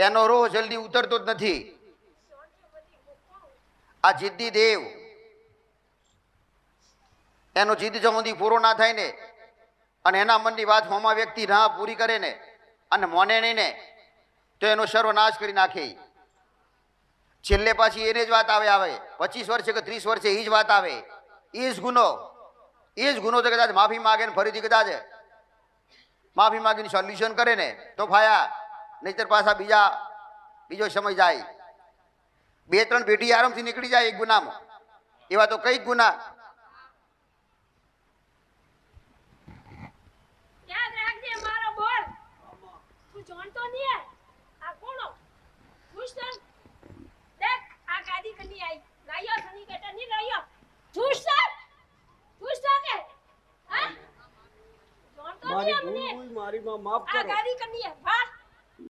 એનો રોહ જલ્દી ઉતરતો જ નથી. આ જિદ્દી દેવ. એનો જીદ જો સુધી પૂરો ના થાય ને, અને એના મનની વાત હોમાં વ્યક્તિ ના પૂરી કરે ને, અને મોને નહીં ને, તો એનો સર્વનાશ કરી નાખે. છેલ્લે પાછી એને જ વાત આવે આવે. પચીસ વર્ષે કે ત્રીસ વર્ષે એ જ વાત આવે. એ જ ગુનો. એ જ ગુનો તો કદાચ માફી માગે ને ફરીથી કદાચ માફી માગીને સોલ્યુશન કરે ને, તો ફાયા. નહીતર પાછા બીજા બીજો સમય જાય. બે ત્રણ પેઢી આરામથી નીકળી જાય એક ગુનામાં. એવા તો કઈ ગુના. મારી માફ મારો બોલ. તું જાણતો નહીં હે? આ કોણો? ખુશતન દેખ આ ગાડી કની હે લાયો સની કેટા ની લાયો ખુશતન ખુશતન કે? હા?